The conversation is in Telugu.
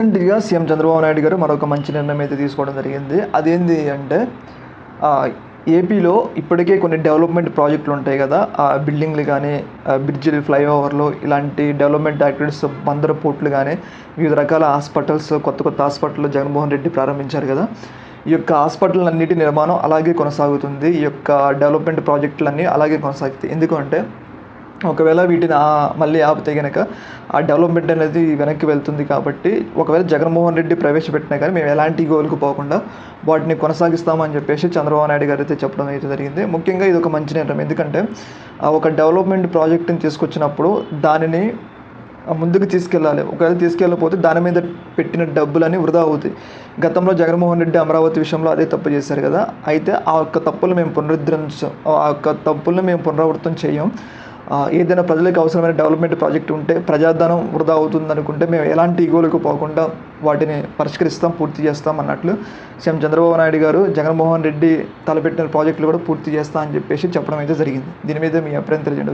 రీసెంట్గా సీఎం చంద్రబాబు నాయుడు గారు మరొక మంచి నిర్ణయం అయితే తీసుకోవడం జరిగింది. అదేంటి అంటే ఏపీలో ఇప్పటికే కొన్ని డెవలప్మెంట్ ప్రాజెక్టులు ఉంటాయి కదా ఆ బిల్డింగ్లు కానీ బ్రిడ్జిలు ఫ్లైఓవర్లు ఇలాంటి డెవలప్మెంట్ యాక్టివిటీస్ బందర పోర్ట్లు కానీ వివిధ రకాల హాస్పిటల్స్ కొత్త కొత్త హాస్పిటల్ జగన్మోహన్ రెడ్డి ప్రారంభించారు కదా. ఈ యొక్క హాస్పిటల్ అన్నిటి నిర్మాణం అలాగే కొనసాగుతుంది. ఈ యొక్క డెవలప్మెంట్ ప్రాజెక్టులన్నీ అలాగే కొనసాగుతాయి. ఎందుకంటే ఒకవేళ వీటిని ఆ- మళ్ళీ ఆపితే కనుక ఆ డెవలప్మెంట్ అనేది వెనక్కి వెళ్తుంది కాబట్టి ఒకవేళ జగన్మోహన్ రెడ్డి ప్రవేశపెట్టినా కానీ మేము ఎలాంటి గోల్కు పోకుండా వాటిని కొనసాగిస్తామని చెప్పేసి చంద్రబాబు నాయుడు గారు అయితే చెప్పడం అయితే జరిగింది. ముఖ్యంగా ఇది ఒక మంచి నిర్ణయం. ఎందుకంటే ఆ ఒక డెవలప్మెంట్ ప్రాజెక్ట్ని తీసుకొచ్చినప్పుడు దానిని ముందుకు తీసుకెళ్ళాలి. ఒకవేళ తీసుకెళ్ళకపోతే దాని మీద పెట్టిన డబ్బులని వృధా అవుతాయి. గతంలో జగన్మోహన్ రెడ్డి అమరావతి విషయంలో అదే తప్పు చేశారు కదా. అయితే ఆ యొక్క తప్పులు మేము పునరుద్ధరించ ఆ యొక్క తప్పులను మేము పునరావృతం చేయం. ఏదైనా ప్రజలకు అవసరమైన డెవలప్మెంట్ ప్రాజెక్ట్ ఉంటే ప్రజాధనం వృధా అవుతుంది అనుకుంటే మేము ఎలాంటి ఈగోలకు పోకుండా వాటిని పరిష్కరిస్తాం పూర్తి చేస్తాం అన్నట్లు సీఎం చంద్రబాబు నాయుడు గారు జగన్మోహన్ రెడ్డి తలపెట్టిన ప్రాజెక్టులు కూడా పూర్తి చేస్తా అని చెప్పేసి చెప్పడం అయితే జరిగింది. దీని మీద మీ అభిప్రాయం తెలియజేయండి